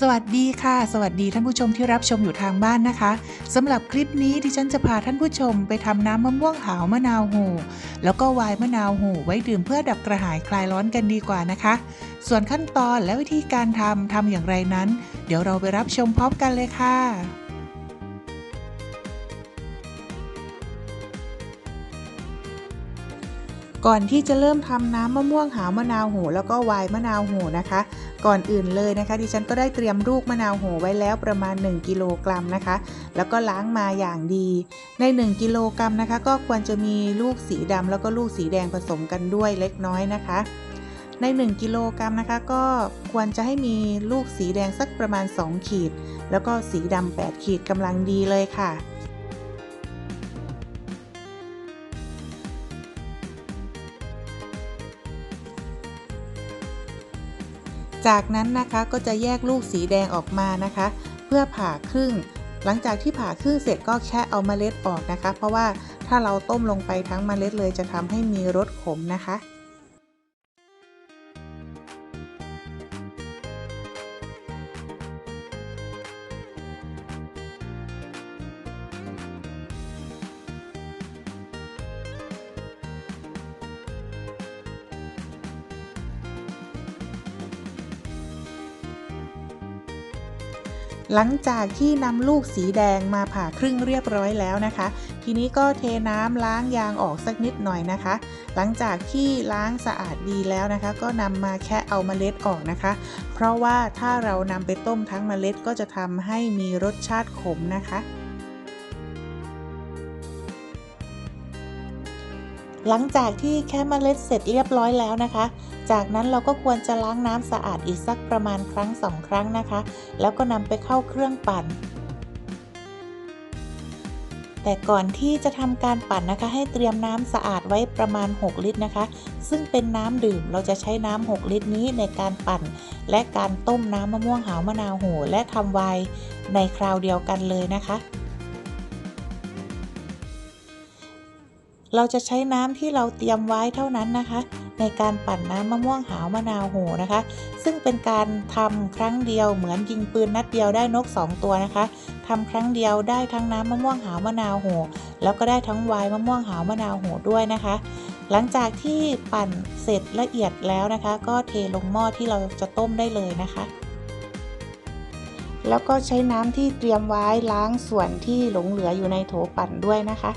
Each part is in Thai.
สวัสดีค่ะ สวัสดีท่านผู้ชมที่รับชมอยู่ทางบ้านนะคะสำหรับคลิปนี้ดิฉันจะพาท่านผู้ชมไปทำน้ำมะม่วงหาวมะนาวโหแล้วก็วายมะนาวโหไว้ดื่มเพื่อดับกระหายคลายร้อนกันดีกว่านะคะ ส่วนขั้นตอนและวิธีการทำทำอย่างไรนั้น เดี๋ยวเราไปรับชมพร้อมกันเลยค่ะ ก่อนที่จะเริ่มทำน้ำมะม่วงหาวมะนาวโหแล้วก็วน์มะนาวโหนะคะ ก่อนอื่นเลยนะคะ ดิฉันก็ได้เตรียมลูกมะนาวโหไว้แล้วประมาณ 1 กิโลกรัมนะคะ แล้วก็ล้างมาอย่างดี ใน 1 กิโลกรัมนะคะ ก็ควรจะมีลูกสีดำแล้วก็ลูกสีแดงผสมกันด้วยเล็กน้อยนะคะใน 1 กิโลกรัมนะคะ ก็ควรจะให้มีลูกสีแดงสักประมาณ 2 ขีด แล้วก็สีดำ8ขีดกำลังดีเลยค่ะ จากนั้นนะคะก็จะแยกลูกสีแดงออกมานะคะ เพื่อผ่าครึ่ง หลังจากที่ผ่าครึ่งเสร็จก็แค่เอาเมล็ดออกนะคะ เพราะว่าถ้าเราต้มลงไปทั้งเมล็ดเลยจะทำให้มีรสขมนะคะ หลังจากที่นำลูกสีแดงมาผ่าครึ่งเรียบร้อยแล้วนะคะ ทีนี้ก็เทน้ำล้างยางออกสักนิดหน่อยนะคะ หลังจากที่ล้างสะอาดดีแล้วนะคะ ก็นำมาแค่เอาเมล็ดออกนะคะ เพราะว่าถ้าเรานำไปต้มทั้งเมล็ดก็จะทำให้มีรสชาติขมนะคะ หลังจากที่แค่เมล็ดเสร็จเรียบร้อยแล้วนะคะ จากนั้นเราก็ควรจะล้างน้ำสะอาดอีกสักประมาณครั้งสองครั้งนะคะ แล้วก็นำไปเข้าเครื่องปั่น แต่ก่อนที่จะทำการปั่นนะคะ ให้เตรียมน้ำสะอาดไว้ประมาณ 6 ลิตรนะคะ ซึ่งเป็นน้ำดื่มเราจะใช้น้ำ 6 ลิตรนี้ในการปั่น และการต้มน้ำมะม่วงหาวมะนาวโหและทำไวน์ในคราวเดียวกันเลยนะคะ เราจะใช้น้ำที่เราเตรียมไว้เท่านั้นนะคะ ในการปั่นน้ำมะม่วงหาวมะนาวโหนะคะ ซึ่งเป็นการทำครั้งเดียวเหมือนยิงปืนนัดเดียวได้นก 2 ตัวนะคะทำครั้งเดียวได้ทั้งน้ำมะม่วงหาวมะนาวโหแล้วก็ได้ทั้งวน์มะม่วงหาวมะนาวโหด้วยนะคะ หลังจากที่ปั่นเสร็จละเอียดแล้วนะคะ ก็เทลงหม้อที่เราจะต้มได้เลยนะคะแล้วก็ใช้น้ำที่เตรียมไว้ล้างส่วนที่หลงเหลืออยู่ในโถปั่นด้วยนะคะ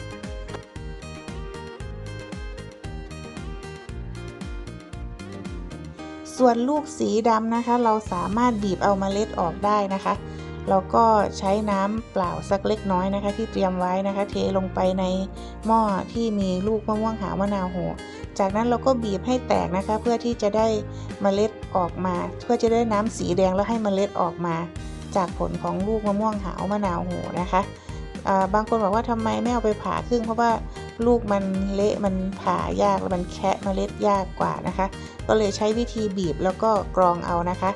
ส่วนลูกสีดำนะคะ เราสามารถบีบเอาเมล็ดออกได้นะคะแล้วก็ใช้น้ำเปล่าสักเล็กน้อยนะคะ ที่เตรียมไว้นะคะ เทลงไปในหม้อที่มีลูกมะม่วงหาวมะนาวโหจากนั้นเราก็บีบให้แตกนะคะ เพื่อที่จะได้เมล็ดออกมา เพื่อจะได้น้ำสีแดงแล้วให้เมล็ดออกมา จากผลของลูกมะม่วงหาวมะนาวโหนะคะบางคนบอกว่าทำไมไม่เอาไปผ่าครึ่งเพราะว่า ลูกมันเละมันผ่ายากแล้วมันแคะเมล็ดยากกว่านะคะ ก็เลยใช้วิธีบีบแล้วก็กรองเอานะคะ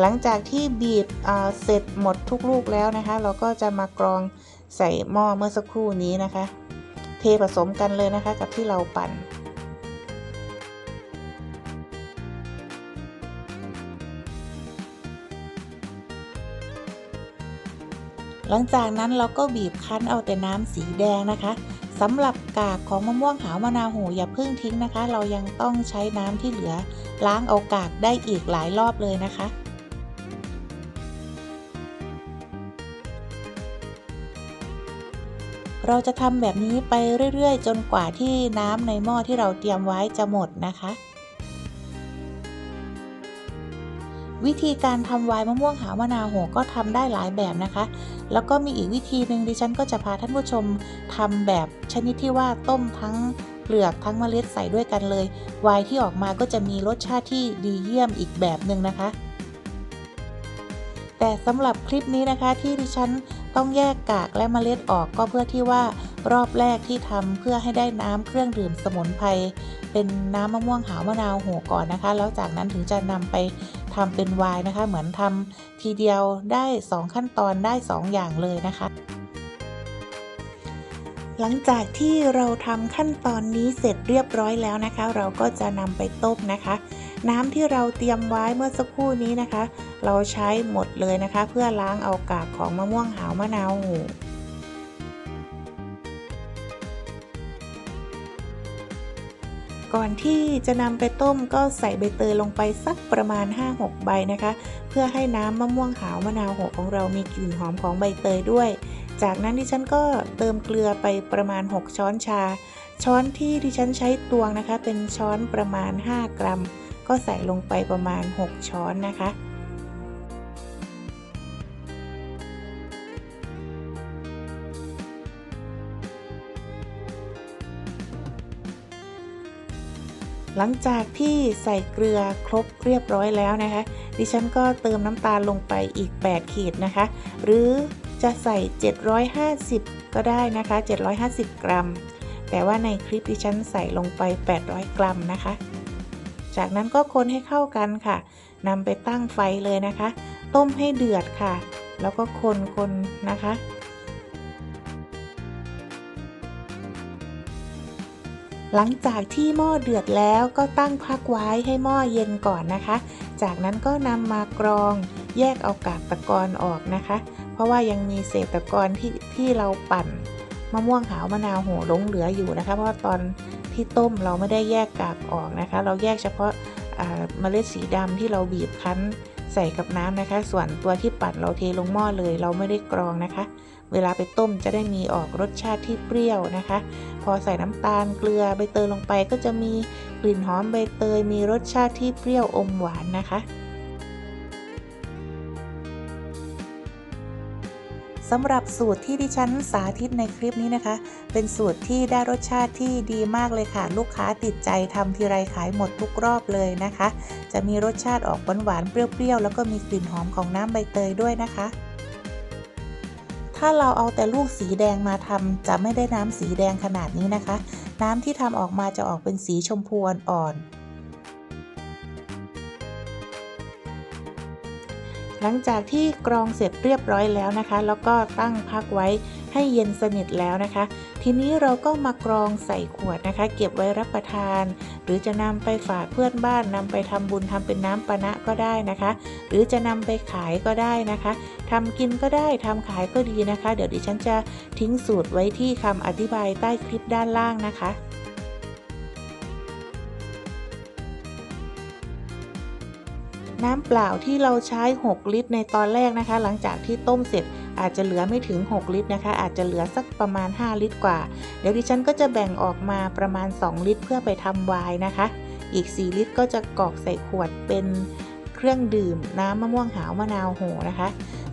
หลังจากที่บีบเสร็จหมดทุกลูกแล้วนะคะ เราก็จะมากรองใส่หม้อเมื่อสักครู่นี้นะคะ เทผสมกันเลยนะคะกับที่เราปั่นหลังจากนั้นเราก็บีบคั้นเอาแต่น้ำสีแดงนะคะ สำหรับกากของมะม่วงหาวมะนาวโหอย่าเพิ่งทิ้งนะคะ เรายังต้องใช้น้ำที่เหลือ ล้างเอากากได้อีกหลายรอบเลยนะคะเราจะทำแบบนี้ไปเรื่อย ๆ จนกว่าที่น้ำในหม้อที่เราเตรียมไว้จะหมดนะคะ วิธีการทำวายมะม่วงหาวมะนาวโหก็ทำได้หลายแบบนะคะ แล้วก็มีอีกวิธีหนึ่งดิฉันก็จะพาท่านผู้ชมทำแบบชนิดที่ว่าต้มทั้งเปลือกทั้งเมล็ดใส่ด้วยกันเลย วายที่ออกมาก็จะมีรสชาติที่ดีเยี่ยมอีกแบบหนึ่งนะคะ แต่สำหรับคลิปนี้นะคะที่ดิฉัน ต้องแยกกากและเมล็ดออกก็เพื่อที่ว่ารอบแรกที่ทำเพื่อให้ได้น้ำเครื่องดื่มสมุนไพรเป็นน้ำมะม่วงหาวมะนาวโหก่อนนะคะ แล้วจากนั้นถึงจะนำไปทำเป็นไวน์นะคะ เหมือนทำทีเดียวได้ 2 ขั้นตอนได้ 2 อย่างเลยนะคะ หลังจากที่เราทำขั้นตอนนี้เสร็จเรียบร้อยแล้วนะคะ เราก็จะนำไปต้มนะคะ น้ำที่เราเตรียมไว้เมื่อสักครู่นี้นะคะ เราใช้หมดเลยนะคะ เพื่อล้างเอากากของมะม่วงหาวมะนาวโหก่อนที่จะนำไปต้มก็ใส่ใบเตยลงไปสักประมาณ 5-6 ใบนะคะ เพื่อให้น้ำมะม่วงหาวมะนาวโหของเรามีกลิ่นหอมของใบเตยด้วย จากนั้นดิฉันก็เติมเกลือไปประมาณ 6 ช้อนชา ช้อนที่ดิฉันใช้ตวงนะคะ เป็นช้อนประมาณ 5 กรัม ก็ใส่ลงไปประมาณ 6 ช้อนนะคะ หลังจากที่ใส่เกลือครบเรียบร้อยแล้วนะคะ ดิฉันก็เติมน้ำตาลลงไปอีก 8 ขีดนะคะ หรือจะใส่ 750 ก็ได้นะคะ 750 กรัม แต่ว่าในคลิปดิฉันใส่ลงไป 800 กรัมนะคะ จากนั้นก็คนให้เข้ากันค่ะนำไปตั้งไฟเลยนะคะ ต้มให้เดือดค่ะ แล้วก็คนๆนะคะ หลังจากที่หม้อเดือดแล้วก็ตั้งพักไว้ให้หม้อเย็นก่อนนะคะ จากนั้นก็นำมากรองแยกเอากากตะกอนออกนะคะ เพราะว่ายังมีเศษตะกอนที่ที่เราปั่นมะม่วงหาวมะนาวโหหลงเหลืออยู่นะคะ เพราะตอน ที่ต้มเราไม่ได้แยกกากออกนะคะ เราแยกเฉพาะเมล็ดสีดำที่เราบีบคั้นใส่กับน้ำนะคะ ส่วนตัวที่ปั่นเราเทลงหม้อเลย เราไม่ได้กรองนะคะ เวลาไปต้มจะได้มีออกรสชาติที่เปรี้ยวนะคะ พอใส่น้ำตาลเกลือใบเตยลงไปก็จะมีกลิ่นหอมใบเตยมีรสชาติที่เปรี้ยวอมหวานนะคะ สำหรับสูตรที่ดิฉันสาธิตในคลิปนี้นะคะ เป็นสูตรที่ได้รสชาติที่ดีมากเลยค่ะ ลูกค้าติดใจทำทีไรขายหมดทุกรอบเลยนะคะ จะมีรสชาติออกหวานๆเปรี้ยวๆ แล้วก็มีกลิ่นหอมของน้ำใบเตยด้วยนะคะ ถ้าเราเอาแต่ลูกสีแดงมาทำจะไม่ได้น้ำสีแดงขนาดนี้นะคะ น้ำที่ทำออกมาจะออกเป็นสีชมพูอ่อน หลังจากที่กรองเสร็จเรียบร้อยแล้วนะคะ แล้วก็ตั้งพักไว้ให้เย็นสนิทแล้วนะคะ ทีนี้เราก็มากรองใส่ขวดนะคะ เก็บไว้รับประทาน หรือจะนำไปฝากเพื่อนบ้านนำไปทำบุญทำเป็นน้ำปะนะก็ได้นะคะ หรือจะนำไปขายก็ได้นะคะทำกินก็ได้ทำขายก็ดีนะคะ เดี๋ยวดิฉันจะทิ้งสูตรไว้ที่คำอธิบายใต้คลิปด้านล่างนะคะ น้ำเปล่าที่เราใช้ 6 ลิตรในตอนแรกนะคะ หลังจากที่ต้มเสร็จอาจจะเหลือไม่ถึง 6 ลิตรนะคะ อาจจะเหลือสักประมาณ 5 ลิตรกว่า เดี๋ยวดิฉันก็จะแบ่งออกมาประมาณ 2 ลิตร เพื่อไปทำไวน์นะคะ อีก 4 ลิตรก็จะกรอกใส่ขวดเป็นเครื่องดื่มน้ำมะม่วงหาวมะนาวโหนะคะ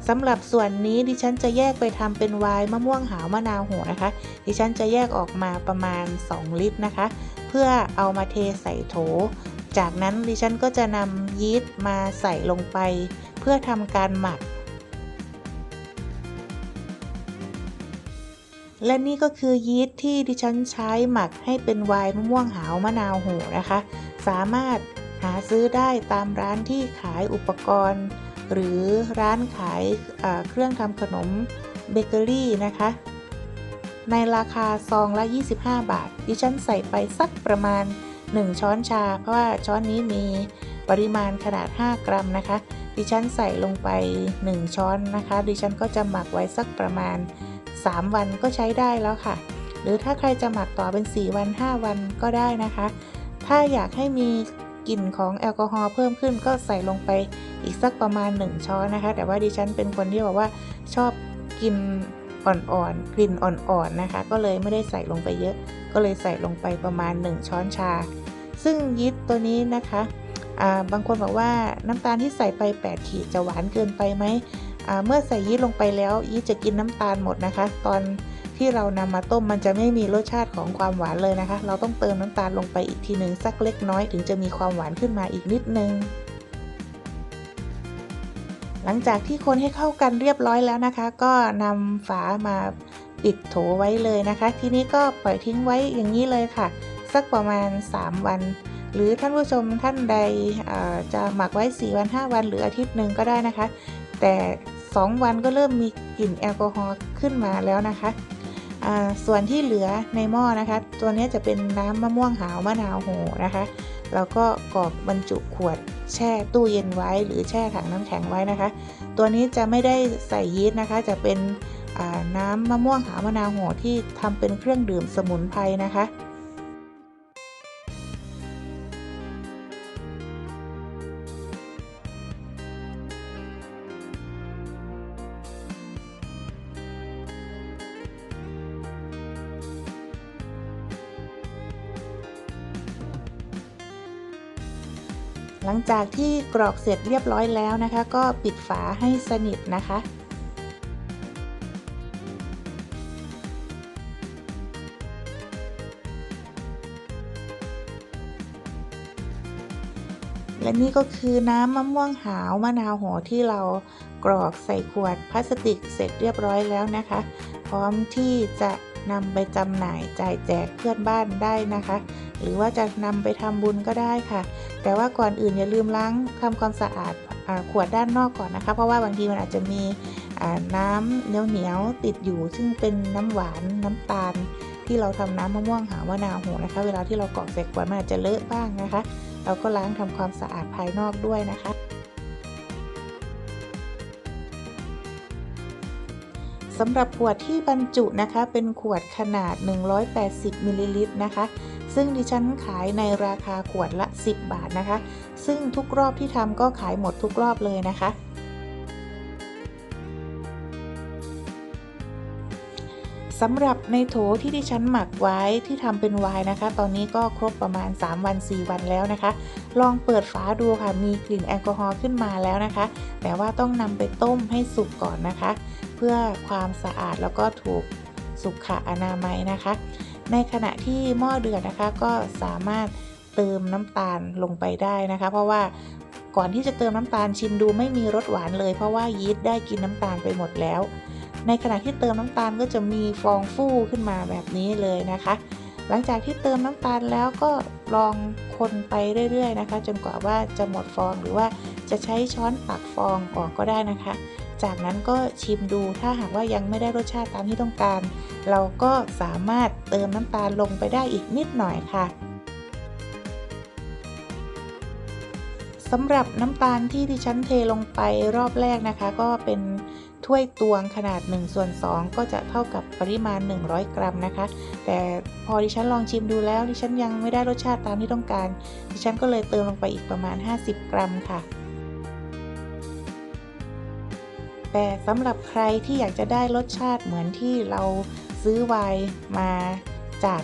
สำหรับส่วนนี้ดิฉันจะแยกไปทำเป็นไวน์มะม่วงหาวมะนาวโหนะคะ ดิฉันจะแยกออกมาประมาณ 2 ลิตรนะคะ เพื่อเอามาเทใส่โถ จากนั้นดิฉันก็จะนำยีสต์มาใส่ลงไป เพื่อทำการหมัก และนี่ก็คือยีสต์ที่ดิฉันใช้หมักให้เป็นไวน์มะม่วงหาวมะนาวโหนะคะ สามารถหาซื้อได้ตามร้านที่ขายอุปกรณ์ หรือร้านขายเครื่องทำขนมเบเกอรี่นะคะ ในราคาซองละ 25 บาท ดิฉันใส่ไปสักประมาณ 1 ช้อนชา เพราะว่าช้อนนี้มีปริมาณขนาด 5 กรัมนะคะ ดิฉันใส่ลงไป 1 ช้อนนะคะ ดิฉันก็จะหมักไว้สักประมาณ 3 วันก็ใช้ได้แล้วค่ะ หรือถ้าใครจะหมักต่อเป็น 4 วัน 5 วันก็ได้นะคะ ถ้าอยากให้มีกลิ่นของแอลกอฮอล์เพิ่มขึ้นก็ใส่ลงไปอีกสักประมาณ 1 ช้อนนะคะ แต่ว่าดิฉันเป็นคนที่บอกว่าชอบกินอ่อนๆกลิ่นอ่อนๆนะคะ ก็เลยไม่ได้ใส่ลงไปเยอะ ก็เลยใส่ลงไปประมาณ 1 ช้อนชา ซึ่งยีสต์ตัวนี้นะคะบางคนบอกว่าน้ำตาลที่ใส่ไป 8 ขีดจะหวานเกินไปไหมเมื่อใส่ยีสต์ลงไปแล้ว ยีสต์จะกินน้ำตาลหมดนะคะ ตอนที่เรานำมาต้มมันจะไม่มีรสชาติของความหวานเลยนะคะ เราต้องเติมน้ำตาลลงไปอีกทีหนึ่งสักเล็กน้อยถึงจะมีความหวานขึ้นมาอีกนิดนึง หลังจากที่คนให้เข้ากันเรียบร้อยแล้วนะคะ ก็นำฝามาปิดโถไว้เลยนะคะ ทีนี้ก็ปล่อยทิ้งไว้อย่างนี้เลยค่ะ สักประมาณ 3 วัน หรือท่านผู้ชมท่านใดจะหมักไว้ 4 วัน 5 วัน หรืออาทิตย์หนึ่งก็ได้นะคะ แต่ 2 วันก็เริ่มมีกลิ่นแอลกอฮอล์ขึ้นมาแล้วนะคะส่วนที่เหลือในหม้อนะคะ ตัวนี้จะเป็นน้ำมะม่วงหาวมะนาวโหนะคะแล้วก็กรอกบรรจุขวดแช่ตู้เย็นไว้หรือแช่ถังน้ำแข็งไว้นะคะ ตัวนี้จะไม่ได้ใส่ยีสต์นะคะ จะเป็นน้ำมะม่วงหาวมะนาวโหที่ทำเป็นเครื่องดื่มสมุนไพรนะคะ จากที่กรอกเสร็จเรียบร้อยแล้วนะคะ ก็ปิดฝาให้สนิทนะคะ และนี่ก็คือน้ำมะม่วงหาวมะนาวโหที่เรากรอกใส่ขวดพลาสติกเสร็จเรียบร้อยแล้วนะคะ พร้อมที่จะ นำไปจำหน่ายจ่ายแจกเพื่อนบ้านได้นะคะ หรือว่าจะนำไปทำบุญก็ได้ค่ะ แต่ว่าก่อนอื่นอย่าลืมล้างทำความสะอาดอขวดด้านนอกก่อนนะคะ เพราะว่าบางทีมันอาจจะมีน้ำเหนียวเหนียวๆติดอยู่ ซึ่งเป็นน้ำหวานน้ำตาล ที่เราทำน้ำมะม่วงหาวมะนาวโหนะคะ เวลาที่เรากรอกใส่ขวดมันอาจจะเลอะบ้างนะคะ เราก็ล้างทำความสะอาดภายนอกด้วยนะคะ สำหรับขวดที่บรรจุนะคะเป็นขวดขนาด 180มิลลิลิตรนะคะ ซึ่งดิฉันขายในราคาขวดละ 10 บาทนะคะ ซึ่งทุกรอบที่ทำก็ขายหมดทุกรอบเลยนะคะสำหรับในโถที่ดิฉันหมักไว้ที่ทำเป็นไวน์นะคะ ตอนนี้ก็ครบประมาณ 3 วัน 4 วันแล้วนะคะ ลองเปิดฝาดูค่ะ มีกลิ่นแอลกอฮอล์ขึ้นมาแล้วนะคะ แต่ว่าต้องนำไปต้มให้สุกก่อนนะคะ เพื่อความสะอาดแล้วก็ถูกสุขอนามัยนะคะ ในขณะที่หม้อเดือดนะคะก็สามารถเติมน้ำตาลลงไปได้นะคะ เพราะว่าก่อนที่จะเติมน้ำตาลชิมดูไม่มีรสหวานเลย เพราะว่ายีสต์ได้กินน้ำตาลไปหมดแล้ว ในขณะที่เติมน้ำตาลก็จะมีฟองฟูขึ้นมาแบบนี้เลยนะคะ หลังจากที่เติมน้ำตาลแล้วก็ลองคนไปเรื่อยๆนะคะ จนกว่าว่าจะหมดฟองหรือว่าจะใช้ช้อนตักฟองออกก็ได้นะคะ จากนั้นก็ชิมดูถ้าหากว่ายังไม่ได้รสชาติตามที่ต้องการ เราก็สามารถเติมน้ำตาลลงไปได้อีกนิดหน่อยค่ะสำหรับน้ำตาลที่ดิฉันเทลงไปรอบแรกนะคะ ก็เป็นถ้วยตวงขนาด1ส่วน2 ก็จะเท่ากับปริมาณ 100 กรัมนะคะ แต่พอดิฉันลองชิมดูแล้วดิฉันยังไม่ได้รสชาติตามที่ต้องการ ดิฉันก็เลยเติมลงไปอีกประมาณ 50 กรัมค่ะ แต่สำหรับใครที่อยากจะได้รสชาติเหมือนที่เราซื้อไวน์มาจาก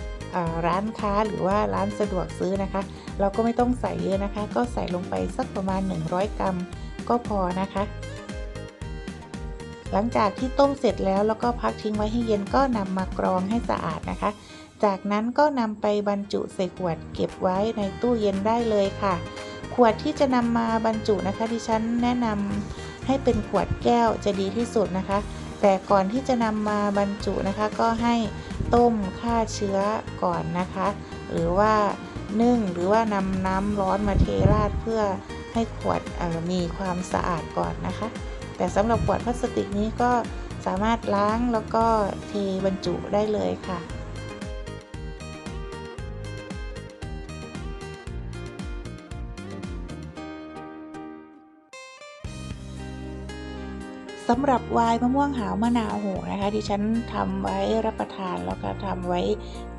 ร้านค้าหรือว่าร้านสะดวกซื้อนะคะ เราก็ไม่ต้องใส่เยอะนะคะ ก็ใส่ลงไปสักประมาณ 100 กรัมก็พอนะคะ หลังจากที่ต้มเสร็จแล้วแล้วก็พักทิ้งไว้ให้เย็นก็นำมากรองให้สะอาดนะคะ จากนั้นก็นำไปบรรจุใส่ขวดเก็บไว้ในตู้เย็นได้เลยค่ะ ขวดที่จะนำมาบรรจุนะคะดิฉันแนะนำ ให้เป็นขวดแก้วจะดีที่สุดนะคะ แต่ก่อนที่จะนำมาบรรจุนะคะ ก็ให้ต้มฆ่าเชื้อก่อนนะคะ หรือว่านึ่งหรือว่านำน้ำร้อนมาเทราดเพื่อให้ขวดมีความสะอาดก่อนนะคะ แต่สำหรับขวดพลาสติกนี้ก็สามารถล้างแล้วก็เทบรรจุได้เลยค่ะ สำหรับวน์มะม่วงหาวมะนาวโหนะคะดิฉันทำไว้รับประทานแล้วก็ทำไว้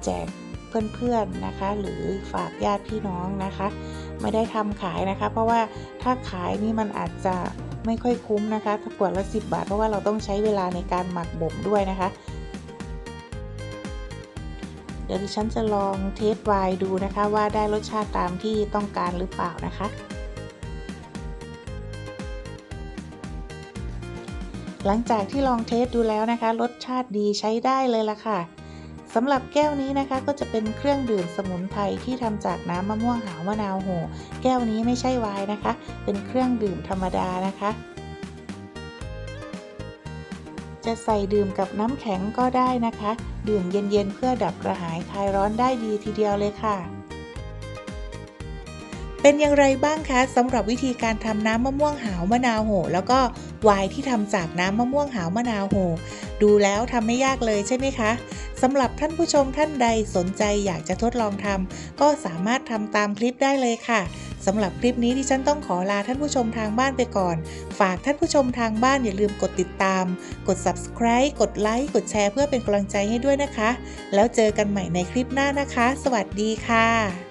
แจกเพื่อนๆนะคะ หรือฝากญาติพี่น้องนะคะ ไม่ได้ทำขายนะคะ เพราะว่าถ้าขายนี่มันอาจจะไม่ค่อยคุ้มนะคะถ้าขวดละ 10 บาท เพราะว่าเราต้องใช้เวลาในการหมักบ่มด้วยนะคะ เดี๋ยวดิฉันจะลองเทสไวน์ดูนะคะ ว่าได้รสชาติตามที่ต้องการหรือเปล่านะคะ หลังจากที่ลองเทสดูแล้วนะคะ รสชาติดีใช้ได้เลยละค่ะสำหรับแก้วนี้นะคะก็จะเป็นเครื่องดื่มสมุนไพรที่ทำจากน้ำมะม่วงหาวมะนาวโหแก้วนี้ไม่ใช่ไวน์นะคะ เป็นเครื่องดื่มธรรมดานะคะ จะใส่ดื่มกับน้ำแข็งก็ได้นะคะ ดื่มเย็นๆเพื่อดับกระหายคลายร้อนได้ดีทีเดียวเลยค่ะ เป็นอย่างไรบ้างคะสำหรับวิธีการทำน้ำมะม่วงหาวมะนาวโห แล้วก็ไวน์ที่ทำจากน้ำมะม่วงหาวมะนาวโห ดูแล้วทำไม่ยากเลยใช่ไหมคะสำหรับท่านผู้ชมท่านใดสนใจอยากจะทดลองทำก็สามารถทำตามคลิปได้เลยค่ะสำหรับคลิปนี้ดิฉันต้องขอลาท่านผู้ชมทางบ้านไปก่อน ฝากท่านผู้ชมทางบ้านอย่าลืมกดติดตาม กด subscribe กดไลค์กดแชร์เพื่อเป็นกำลังใจให้ด้วยนะคะ แล้วเจอกันใหม่ในคลิปหน้านะคะ สวัสดีค่ะ